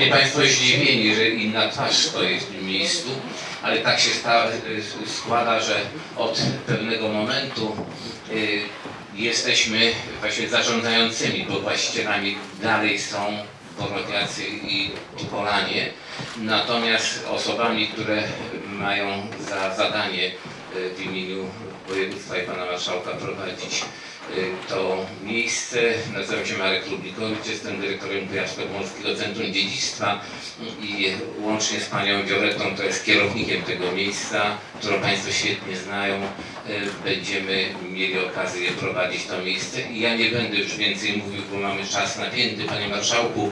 Pewnie Państwo zdziwieni, że inna twarz stoi w tym miejscu, ale tak się sta, składa, że od pewnego momentu y, jesteśmy właśnie zarządzającymi, bo właścicielami dalej są Borowiacy i Tupolanie, natomiast osobami, które mają za zadanie y, w imieniu województwa i pana marszałka prowadzić y, to miejsce. Nazywam się Marek Lubikowicz, jestem dyrektorem Kujawsko-Pomorskiego Centrum Dziedzictwa i łącznie z panią Violetą, to jest kierownikiem tego miejsca, którą państwo świetnie znają, y, będziemy mieli okazję prowadzić to miejsce. I ja nie będę już więcej mówił, bo mamy czas napięty. Panie Marszałku,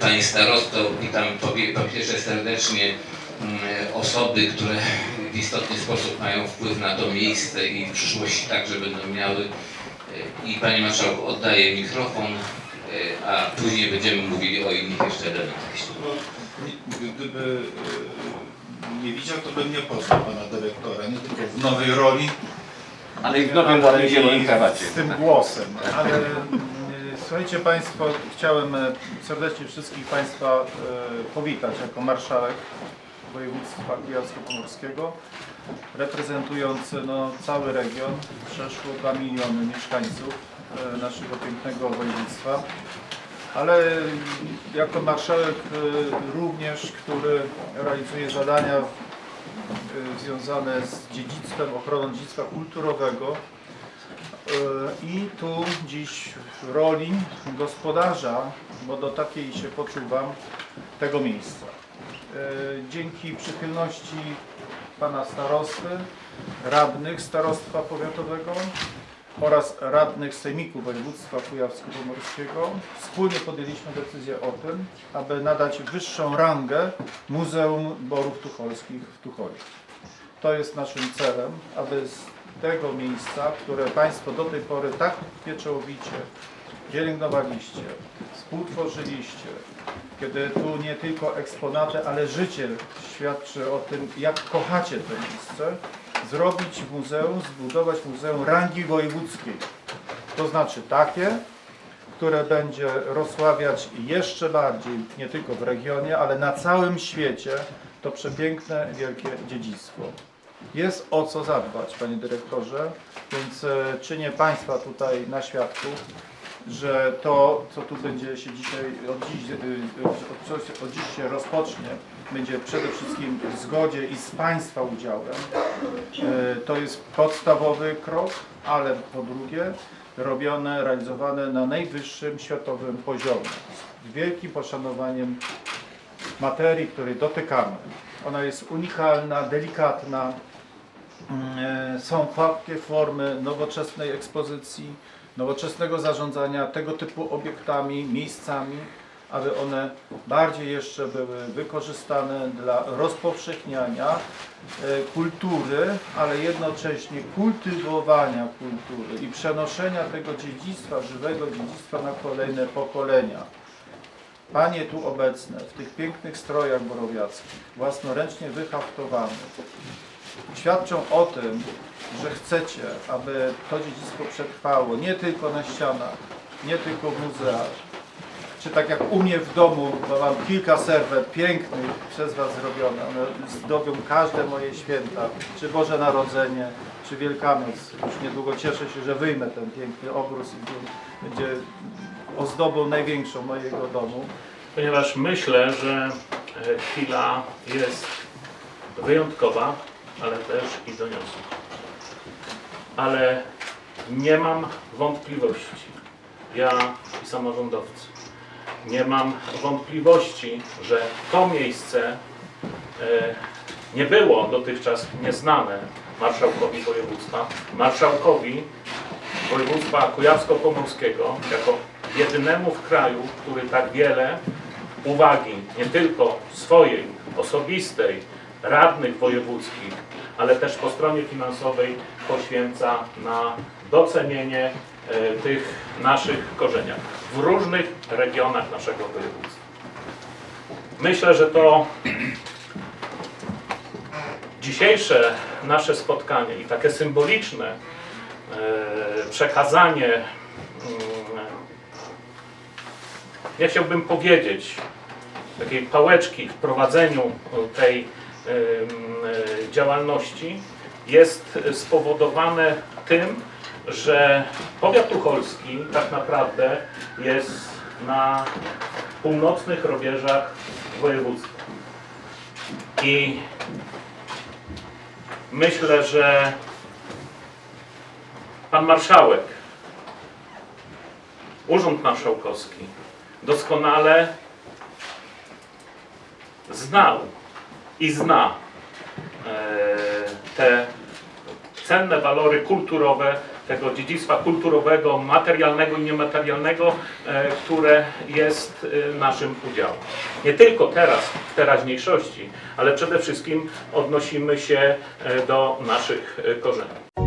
Panie Starosto, witam po pierwsze serdecznie mm, osoby, które w istotny sposób mają wpływ na to miejsce i w przyszłości także będą miały. I Panie Marszałku, oddaję mikrofon, e, a później będziemy mówili o innych jeszcze elementach. No, Gdyby e, nie widział, to bym nie poznał pana dyrektora, nie tylko w nowej roli, Ale i w nowym i zielonym krawacie. z tym głosem. Ale e, słuchajcie Państwo, chciałem serdecznie wszystkich Państwa powitać jako marszałek województwa kujawsko-pomorskiego, reprezentujący no, cały region, przeszło 2 miliony mieszkańców e, naszego pięknego województwa. Ale jako marszałek e, również, który realizuje zadania y, związane z dziedzictwem, ochroną dziedzictwa kulturowego. I tu dziś w roli gospodarza, bo do takiej się poczuwam, tego miejsca. Y, Dzięki przychylności pana starosty, radnych starostwa powiatowego oraz radnych Sejmiku Województwa Kujawsko-Pomorskiego wspólnie podjęliśmy decyzję o tym, aby nadać wyższą rangę Muzeum Borów Tucholskich w Tucholi. To jest naszym celem, aby tego miejsca, które Państwo do tej pory tak pieczołowicie pielęgnowaliście, współtworzyliście, kiedy tu nie tylko eksponaty, ale życie świadczy o tym, jak kochacie to miejsce, zrobić muzeum, zbudować muzeum rangi wojewódzkiej. To znaczy takie, które będzie rozsławiać jeszcze bardziej, nie tylko w regionie, ale na całym świecie, to przepiękne, wielkie dziedzictwo. Jest o co zadbać, panie dyrektorze, więc e, czynię Państwa tutaj na świadku, że to, co tu będzie się dzisiaj, od dziś, e, od, od dziś się rozpocznie, będzie przede wszystkim w zgodzie i z Państwa udziałem. E, To jest podstawowy krok, ale po drugie robione, realizowane na najwyższym światowym poziomie. Z wielkim poszanowaniem materii, której dotykamy. Ona jest unikalna, delikatna. Mm, e, Są takie formy nowoczesnej ekspozycji, nowoczesnego zarządzania tego typu obiektami, miejscami, aby one bardziej jeszcze były wykorzystane dla rozpowszechniania e, kultury, ale jednocześnie kultywowania kultury i przenoszenia tego dziedzictwa, żywego dziedzictwa na kolejne pokolenia. Panie tu obecne, w tych pięknych strojach borowiackich, własnoręcznie wyhaftowanych, świadczą o tym, że chcecie, aby to dziedzictwo przetrwało nie tylko na ścianach, nie tylko w muzeach, czy tak jak u mnie w domu, bo mam kilka serwet pięknych przez Was zrobione, one zdobią każde moje święta, czy Boże Narodzenie, czy Wielkanoc. Już niedługo cieszę się, że wyjmę ten piękny obrus i będzie ozdobą największą mojego domu. ponieważ myślę, że e, chwila jest wyjątkowa, ale też i doniosła. Ale nie mam wątpliwości, ja i samorządowcy, nie mam wątpliwości, że to miejsce e, nie było dotychczas nieznane marszałkowi województwa, marszałkowi województwa kujawsko-pomorskiego jako jedynemu w kraju, który tak wiele uwagi nie tylko swojej, osobistej, radnych wojewódzkich, ale też po stronie finansowej poświęca na docenienie e, tych naszych korzeniach w różnych regionach naszego województwa. Myślę, że to dzisiejsze nasze spotkanie i takie symboliczne e, przekazanie mm, Ja chciałbym powiedzieć takiej pałeczki w prowadzeniu tej działalności jest spowodowane tym, że powiat tucholski tak naprawdę jest na północnych rubieżach województwa. I myślę, że pan marszałek, urząd marszałkowski doskonale znał i zna e, te cenne walory kulturowe tego dziedzictwa kulturowego, materialnego i niematerialnego, e, które jest e, naszym udziałem. Nie tylko teraz, w teraźniejszości, ale przede wszystkim odnosimy się do naszych korzeni.